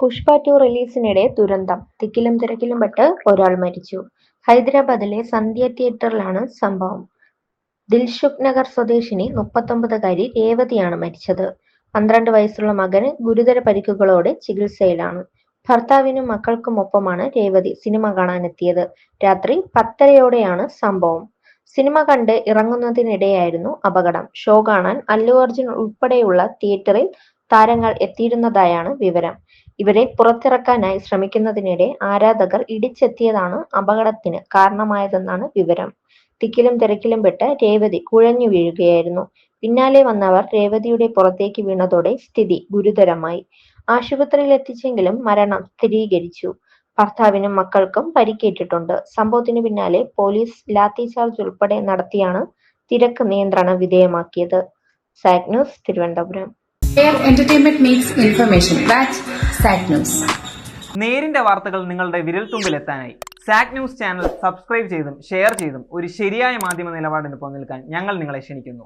Pushpa to റിലീസിനിടെ ദുരന്തം. തിക്കിലും തിരക്കിലും പെട്ട് ഒരാൾ മരിച്ചു. ഹൈദരാബാദിലെ സന്ധ്യ തിയേറ്ററിലാണ് സംഭവം. ദിൽഷുഖ് നഗർ സ്വദേശിനി മുപ്പത്തൊമ്പതുകാരി രേവതിയാണ് മരിച്ചത്. പന്ത്രണ്ട് വയസ്സുള്ള മകന് ഗുരുതര പരിക്കുകളോടെ ചികിത്സയിലാണ്. ഭർത്താവിനും മക്കൾക്കുമൊപ്പമാണ് രേവതി സിനിമ കാണാനെത്തിയത്. രാത്രി പത്തരയോടെയാണ് സംഭവം. സിനിമ കണ്ട് ഇറങ്ങുന്നതിനിടെയായിരുന്നു അപകടം. ഷോ കാണാൻ അല്ലു അർജുൻ ഉൾപ്പെടെയുള്ള തിയേറ്ററിൽ താരങ്ങൾ എത്തിയിരുന്നതായാണ് വിവരം. ഇവരെ പുറത്തിറക്കാനായി ശ്രമിക്കുന്നതിനിടെ ആരാധകർ ഇടിച്ചെത്തിയതാണ് അപകടത്തിന് കാരണമായതെന്നാണ് വിവരം. തിക്കിലും തിരക്കിലും പെട്ട് രേവതി കുഴഞ്ഞു വീഴുകയായിരുന്നു. പിന്നാലെ വന്നവർ രേവതിയുടെ പുറത്തേക്ക് വീണതോടെ സ്ഥിതി ഗുരുതരമായി. ആശുപത്രിയിൽ എത്തിച്ചെങ്കിലും മരണം സ്ഥിരീകരിച്ചു. ഭർത്താവിനും മക്കൾക്കും പരിക്കേറ്റിട്ടുണ്ട്. സംഭവത്തിന് പിന്നാലെ പോലീസ് ലാത്തി ചാർജ് ഉൾപ്പെടെ നടത്തിയാണ് തിരക്ക് നിയന്ത്രണ വിധേയമാക്കിയത്. സാഗ്നസ് Thiruvananthapuram. Where makes information Sad News. നേരിന്റെ വാർത്തകൾ നിങ്ങളുടെ വിരൽത്തുമ്പിലെത്താനായി. സാക് ന്യൂസ് ചാനൽ സബ്സ്ക്രൈബ് ചെയ്തും ഷെയർ ചെയ്തും ഒരു ശരിയായ മാധ്യമ നിലപാടിന് നിൽക്കാൻ ഞങ്ങൾ നിങ്ങളെ ക്ഷണിക്കുന്നു.